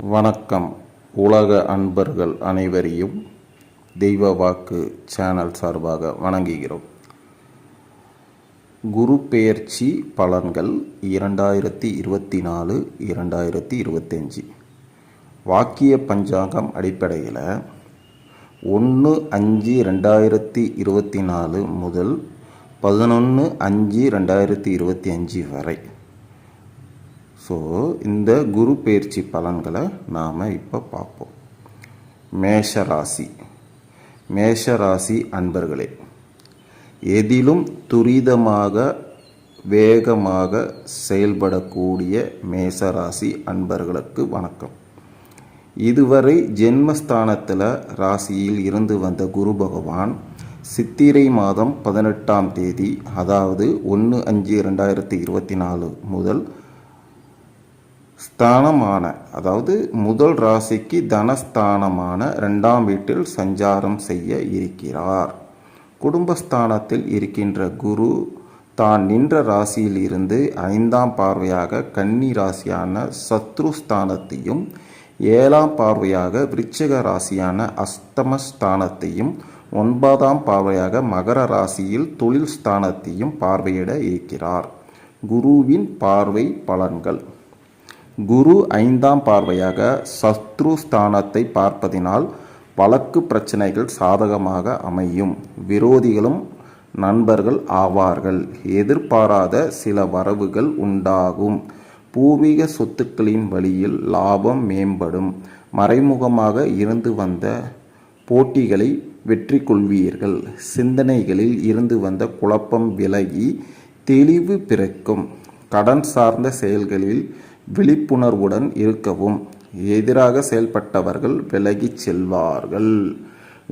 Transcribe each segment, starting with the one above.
வணக்கம் உலக அன்பர்கள் அனைவரையும் தெய்வ வாக்கு சேனல் சார்பாக வணங்குகிறோம். குரு பெயர்ச்சி பலன்கள் இரண்டாயிரத்தி இருபத்தி நாலு இரண்டாயிரத்தி இருபத்தஞ்சி. வாக்கிய பஞ்சாங்கம் அடிப்படையில் ஒன்று அஞ்சு ரெண்டாயிரத்தி இருபத்தி நாலு முதல் பதினொன்று அஞ்சு ரெண்டாயிரத்தி இருபத்தி அஞ்சு வரை ஸோ இந்த குரு பயிற்சி பலன்களை நாம் இப்போ பார்ப்போம். மேஷ ராசி மேஷ ராசி அன்பர்களே எதிலும் துரிதமாக வேகமாக செயல்படக்கூடிய மேஷராசி அன்பர்களுக்கு வணக்கம். இதுவரை ஜென்மஸ்தானத்தில் ராசியில் இருந்து வந்த குரு பகவான் சித்திரை மாதம் பதினெட்டாம் தேதி அதாவது ஒன்று அஞ்சு ரெண்டாயிரத்தி இருபத்தி நாலு முதல் ஸ்தானமான அதாவது முதல் ராசிக்கு தனஸ்தானமான ரெண்டாம் வீட்டில் சஞ்சாரம் செய்ய இருக்கிறார். குடும்பஸ்தானத்தில் இருக்கின்ற குரு தான் நின்ற ராசியில் இருந்து ஐந்தாம் பார்வையாக கன்னி ராசியான சத்ருஸ்தானத்தையும் ஏழாம் பார்வையாக விருச்சிக ராசியான அஸ்தமஸ்தானத்தையும் ஒன்பதாம் பார்வையாக மகர ராசியில் தொழில் ஸ்தானத்தையும் பார்வையிட இருக்கிறார். குருவின் பார்வை பலன்கள். குரு ஐந்தாம் பார்வையாக சத்ரு ஸ்தானத்தை பார்ப்பதினால் வழக்கு பிரச்சனைகள் சாதகமாக அமையும். விரோதிகளும் நண்பர்கள் ஆவார்கள். எதிர்பாராத சில வரவுகள் உண்டாகும். பூர்வீக சொத்துக்களின் வழியில் லாபம் மேம்படும். மறைமுகமாக இருந்து வந்த போட்டிகளை வெற்றி கொள்வீர்கள். சிந்தனைகளில் இருந்து வந்த குழப்பம் விலகி தெளிவு பிறக்கும். கடன் சார்ந்த செயல்களில் விழிப்புணர்வுடன் இருக்கவும். எதிராக செயல்பட்டவர்கள் விலகிச் செல்வார்கள்.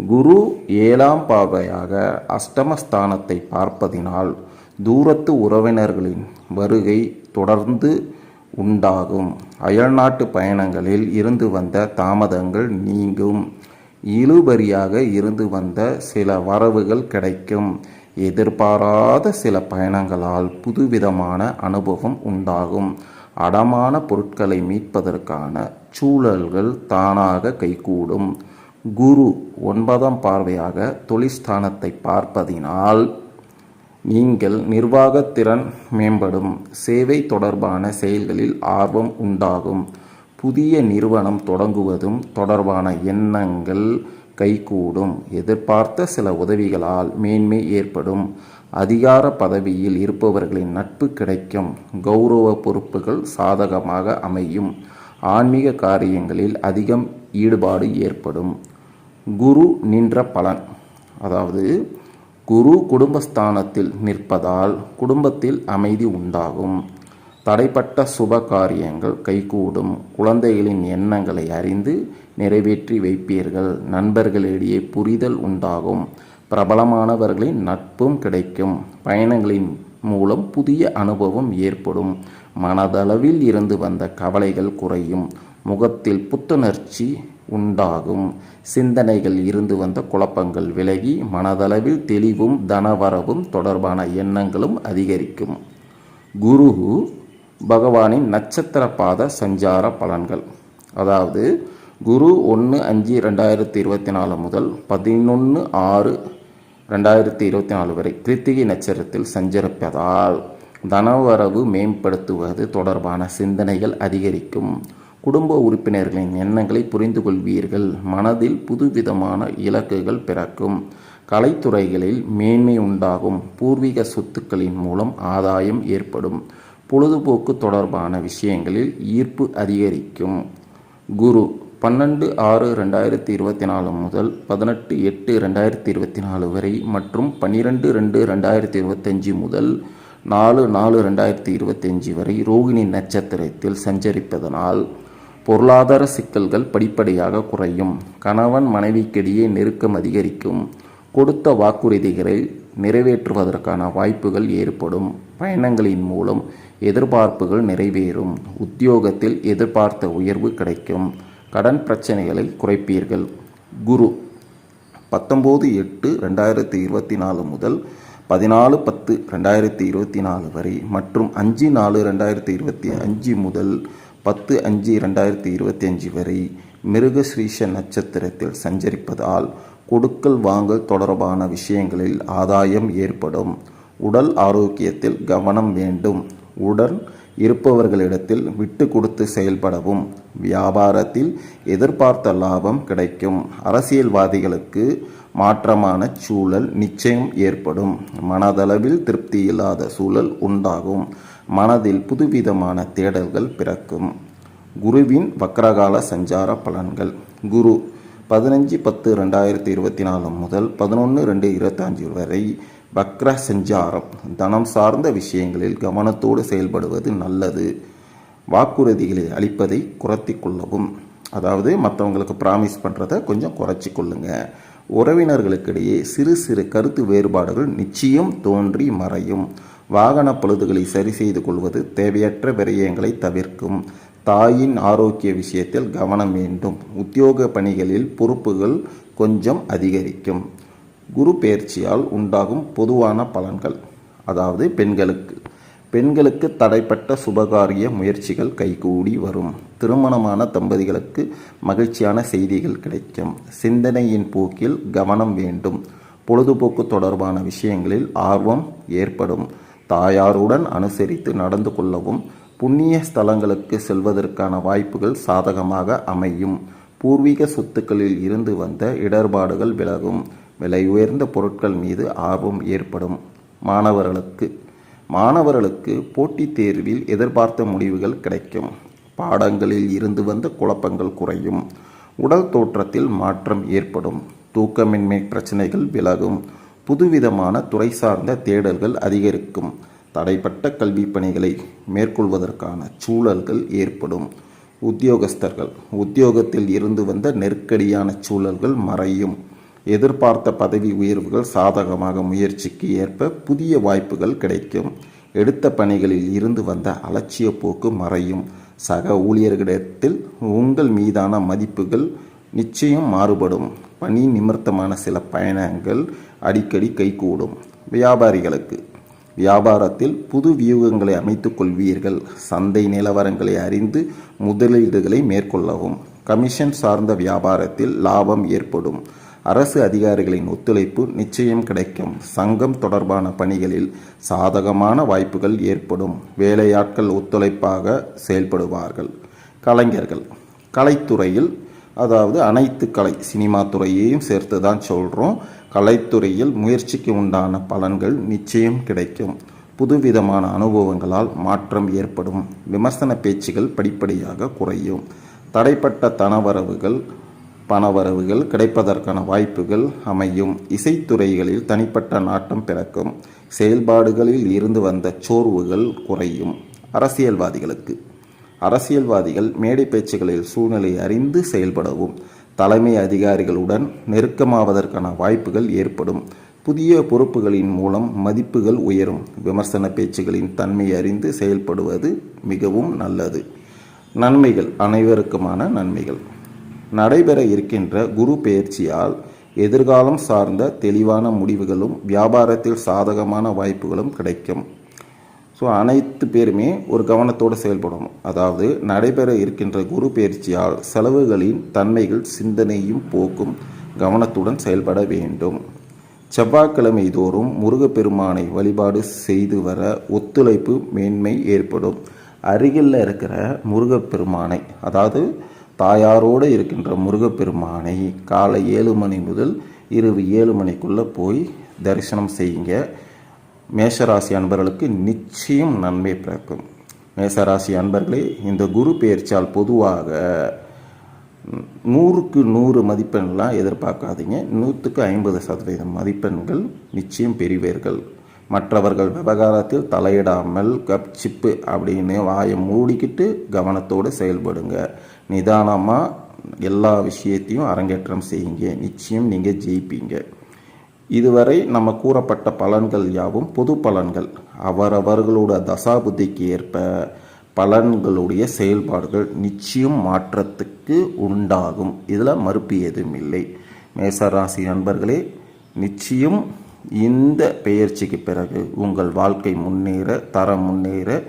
குரு ஏழாம் பார்வையாக அஷ்டமஸ்தானத்தை பார்ப்பதினால் தூரத்து உறவினர்களின் வருகை தொடர்ந்து உண்டாகும். அயல்நாட்டு பயணங்களில் இருந்து வந்த தாமதங்கள் நீங்கும். இழுபறியாக இருந்து வந்த சில வரவுகள் கிடைக்கும். எதிர்பாராத சில பயணங்களால் புதுவிதமான அனுபவம் உண்டாகும். அடமான பொருட்களை மீட்பதற்கான சூழல்கள் தானாக கைகூடும். குரு ஒன்பதாம் பார்வையாக தொழிற்ஸ்தானத்தை பார்ப்பதினால் நீங்கள் நிர்வாகத்திறன் மேம்படும். சேவை தொடர்பான செயல்களில் ஆர்வம் உண்டாகும். புதிய நிறுவனம் தொடங்குவதும் தொடர்பான எண்ணங்கள் கைகூடும். எதிர்பார்த்த சில உதவிகளால் மேன்மை ஏற்படும். அதிகார பதவியில் இருப்பவர்களின் நட்பு கிடைக்கும். கௌரவ பொறுப்புகள் சாதகமாக அமையும். ஆன்மீக காரியங்களில் அதிகம் ஈடுபாடு ஏற்படும். குரு நின்ற பலன். அதாவது குரு குடும்பஸ்தானத்தில் நிற்பதால் குடும்பத்தில் அமைதி உண்டாகும். தடைப்பட்ட சுப காரியங்கள் கைகூடும். குழந்தைகளின் எண்ணங்களை அறிந்து நிறைவேற்றி வைப்பீர்கள். நண்பர்களிடையே புரிதல் உண்டாகும். பிரபலமானவர்களின் நட்பும் கிடைக்கும். பயணங்களின் மூலம் புதிய அனுபவம் ஏற்படும். மனதளவில் இருந்து வந்த கவலைகள் குறையும். முகத்தில் புத்துணர்ச்சி உண்டாகும். சிந்தனைகள் இருந்து வந்த குழப்பங்கள் விலகி மனதளவில் தெளிவும் தனவரவும் தொடர்பான எண்ணங்களும் அதிகரிக்கும். குரு பகவானின் நட்சத்திர பாத சஞ்சார பலன்கள். அதாவது குரு ஒன்று அஞ்சு ரெண்டாயிரத்தி இருபத்தி நாலு முதல் பதினொன்று ஆறு ரெண்டாயிரத்தி இருபத்தி நாலு வரை கிருத்திகை நட்சத்திரத்தில் சஞ்சரிப்பதால் தனவரவு மேம்படுத்துவது தொடர்பான சிந்தனைகள் அதிகரிக்கும். குடும்ப உறுப்பினர்களின் எண்ணங்களை புரிந்து கொள்வீர்கள். மனதில் புதுவிதமான இலக்குகள் பிறக்கும். கலைத்துறைகளில் மேன்மை உண்டாகும். பூர்வீக சொத்துக்களின் மூலம் ஆதாயம் ஏற்படும். பொழுதுபோக்கு தொடர்பான விஷயங்களில் ஈர்ப்பு அதிகரிக்கும். குரு பன்னெண்டு ஆறு ரெண்டாயிரத்தி இருபத்தி நாலு முதல் பதினெட்டு எட்டு ரெண்டாயிரத்தி இருபத்தி நாலு வரை மற்றும் பன்னிரெண்டு ரெண்டு ரெண்டாயிரத்தி இருபத்தஞ்சி முதல் நாலு நாலு ரெண்டாயிரத்தி இருபத்தஞ்சி வரை ரோகிணி நட்சத்திரத்தில் சஞ்சரிப்பதனால் பொருளாதார சிக்கல்கள் படிப்படியாக குறையும். கணவன் மனைவிக்கிடையே நெருக்கம் அதிகரிக்கும். கொடுத்த வாக்குறுதிகளை நிறைவேற்றுவதற்கான வாய்ப்புகள் ஏற்படும். பயணங்களின் மூலம் எதிர்பார்ப்புகள் நிறைவேறும். உத்தியோகத்தில் எதிர்பார்த்த உயர்வு கிடைக்கும். கடன் பிரச்சனைகளை குறைப்பீர்கள். குரு பத்தொம்போது எட்டு ரெண்டாயிரத்தி இருபத்தி நாலு முதல் பதினாலு பத்து ரெண்டாயிரத்தி இருபத்தி நாலு வரை மற்றும் அஞ்சு நாலு ரெண்டாயிரத்தி இருபத்தி அஞ்சு முதல் பத்து அஞ்சு ரெண்டாயிரத்தி இருபத்தி அஞ்சு வரை மிருகஸ்ரீஷ நட்சத்திரத்தில் சஞ்சரிப்பதால் கொடுக்கல் வாங்கல் தொடர்பான விஷயங்களில் ஆதாயம் ஏற்படும். உடல் ஆரோக்கியத்தில் கவனம் வேண்டும். உடன் இருப்பவர்களிடத்தில் விட்டு கொடுத்து செயல்படவும் வியாபாரத்தில் எதிர்பார்த்த லாபம் கிடைக்கும். அரசியல்வாதிகளுக்கு மாற்றமான சூழல் நிச்சயம் ஏற்படும். மனதளவில் திருப்தி இல்லாத சூழல் உண்டாகும். மனதில் புதுவிதமான தேடல்கள் பிறக்கும். குருவின் வக்ரகால சஞ்சார பலன்கள். குரு பதினஞ்சு பத்து ரெண்டாயிரத்தி இருபத்தி நாலு முதல் பதினொன்று ரெண்டு இருபத்தஞ்சு வரை வக்ர சஞ்சாரம் தனம் சார்ந்த விஷயங்களில் கவனத்தோடு செயல்படுவது நல்லது. வாக்குறுதிகளை அளிப்பதை குறைத்தி கொள்ளவும். அதாவது மற்றவங்களுக்கு ப்ராமிஸ் பண்ணுறதை கொஞ்சம் குறைச்சி கொள்ளுங்க. உறவினர்களுக்கிடையே சிறு சிறு கருத்து வேறுபாடுகள் நிச்சயம் தோன்றி மறையும். வாகன பழுதுகளை சரி செய்து கொள்வது தேவையற்ற விரயங்களை தவிர்க்கும். தாயின் ஆரோக்கிய விஷயத்தில் கவனம் வேண்டும். உத்தியோக பணிகளில் பொறுப்புகள் கொஞ்சம் அதிகரிக்கும். குரு பெயர்ச்சியால் உண்டாகும் பொதுவான பலன்கள். அதாவது பெண்களுக்கு. பெண்களுக்கு தடைப்பட்ட சுபகாரிய முயற்சிகள் கைகூடி வரும். திருமணமான தம்பதிகளுக்கு மகிழ்ச்சியான செய்திகள் கிடைக்கும். சிந்தனையின் போக்கில் கவனம் வேண்டும். பொழுதுபோக்கு தொடர்பான விஷயங்களில் ஆர்வம் ஏற்படும். தாயாருடன் அனுசரித்து நடந்து கொள்ளவும் புண்ணிய ஸ்தலங்களுக்கு செல்வதற்கான வாய்ப்புகள் சாதகமாக அமையும். பூர்வீக சொத்துக்களில் இருந்து வந்த இடர்பாடுகள் விலகும். விலை உயர்ந்த பொருட்கள் மீது ஆர்வம் ஏற்படும் மாணவர்களுக்கு. மாணவர்களுக்கு போட்டித் தேர்வில் எதிர்பார்த்த முடிவுகள் கிடைக்கும். பாடங்களில் இருந்து வந்த குழப்பங்கள் குறையும். உடல் தோற்றத்தில் மாற்றம் ஏற்படும். தூக்கமின்மை பிரச்சனைகள் விலகும். புதுவிதமான துறை சார்ந்த தேடல்கள் அதிகரிக்கும். தடைப்பட்ட கல்வி பணிகளை மேற்கொள்வதற்கான சூழல்கள் ஏற்படும். உத்தியோகஸ்தர்கள் உத்தியோகத்தில் இருந்து வந்த நெருக்கடியான சூழல்கள் மறையும். எதிர்பார்த்த பதவி உயர்வுகள் சாதகமாக முயற்சிக்கு ஏற்ப புதிய வாய்ப்புகள் கிடைக்கும். எடுத்த பணிகளில் இருந்து வந்த அலட்சிய போக்கு மறையும். சக ஊழியர்களிடத்தில் உங்கள் மீதான மதிப்புகள் நிச்சயம் மாறுபடும். பணி நிமித்தமான சில பயணங்கள் அடிக்கடி கைகூடும். வியாபாரிகளுக்கு. வியாபாரத்தில் புது வியூகங்களை அமைத்துக் கொள்வீர்கள். சந்தை நிலவரங்களை அறிந்து முதலீடுகளை மேற்கொள்ளவும். கமிஷன் சார்ந்த வியாபாரத்தில் லாபம் ஏற்படும். அரசு அதிகாரிகளின் ஒத்துழைப்பு நிச்சயம் கிடைக்கும். சங்கம் தொடர்பான பணிகளில் சாதகமான வாய்ப்புகள் ஏற்படும். வேலையாட்கள் ஒத்துழைப்பாக செயல்படுவார்கள். கலைஞர்கள். கலைத்துறையில் அதாவது அனைத்து கலை சினிமா துறையையும் சேர்த்து தான் சொல்கிறோம் கலைத்துறையில் முயற்சிக்கு உண்டான பலன்கள் நிச்சயம் கிடைக்கும். புதுவிதமான அனுபவங்களால் மாற்றம் ஏற்படும். விமர்சன பேச்சுகள் படிப்படியாக குறையும். தடைப்பட்ட தனவரவுகள் பணவரவுகள் கிடைப்பதற்கான வாய்ப்புகள் அமையும். இசைத்துறைகளில் தனிப்பட்ட நாட்டம் பிறக்கும். செயல்பாடுகளில் இருந்து வந்த சோர்வுகள் குறையும். அரசியல்வாதிகளுக்கு. அரசியல்வாதிகள் மேடை பேச்சுகளில் சூழ்நிலை அறிந்து செயல்படவும். தலைமை அதிகாரிகளுடன் நெருக்கமாவதற்கான வாய்ப்புகள் ஏற்படும். புதிய பொறுப்புகளின் மூலம் மதிப்புகள் உயரும். விமர்சன பேச்சுகளின் தன்மை அறிந்து செயல்படுவது மிகவும் நல்லது. நன்மைகள் அனைவருக்குமான நன்மைகள். நடைபெற இருக்கின்ற குரு பெயர்ச்சியால் எதிர்காலம் சார்ந்த தெளிவான முடிவுகளும் வியாபாரத்தில் சாதகமான வாய்ப்புகளும் கிடைக்கும். ஸோ அனைத்து பேருமே ஒரு கவனத்தோடு செயல்படணும். அதாவது நடைபெற இருக்கின்ற குரு பயிற்சியால் செலவுகளின் தன்மைகள் சிந்தனையும் போக்கும் கவனத்துடன் செயல்பட வேண்டும். செவ்வாய்க்கிழமை தோறும் முருகப்பெருமானை வழிபாடு செய்து வர ஒத்துழைப்பு மேன்மை ஏற்படும். அருகில் இருக்கிற முருகப்பெருமானை அதாவது தாயாரோடு இருக்கின்ற முருகப்பெருமானை காலை ஏழு மணி முதல் இரவு ஏழு மணிக்குள்ளே போய் தரிசனம் செய்யுங்க. மேஷராசி அன்பர்களுக்கு நிச்சயம் நன்மை பிறக்கும். மேஷராசி அன்பர்களே இந்த குரு பெயர்ச்சியால் பொதுவாக நூறுக்கு நூறு மதிப்பெண்லாம் எதிர்பார்க்காதீங்க. நூற்றுக்கு ஐம்பது சதவீதம் மதிப்பெண்கள் நிச்சயம் பெறுவீர்கள். மற்றவர்கள் விவகாரத்தில் தலையிடாமல் கப்சிப்பு அப்படின்னு வாயை மூடிக்கிட்டு கவனத்தோடு செயல்படுங்க. நிதானமாக எல்லா விஷயத்தையும் அரங்கேற்றம் செய்யுங்க. நிச்சயம் நீங்கள் ஜெயிப்பீங்க. இதுவரை நம்ம கூறப்பட்ட பலன்கள் யாவும் பொது பலன்கள். அவரவர்களோட தசாபுத்திக்கு ஏற்ப பலன்களுடைய செயல்பாடுகள் நிச்சயம் மாற்றத்துக்கு உண்டாகும். இதில் மறுப்பு எதுவும் இல்லை. மேசராசி நண்பர்களே நிச்சயம் இந்த பெயர்ச்சிக்கு பிறகு உங்கள் வாழ்க்கை முன்னேற தரம் முன்னேற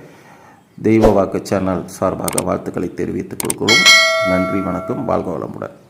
தெய்வ வாக்கு சேனல் சார்பாக வாழ்த்துக்களை தெரிவித்துக் கொள்கிறோம். நன்றி வணக்கம் வாழ்க வளமுடன்.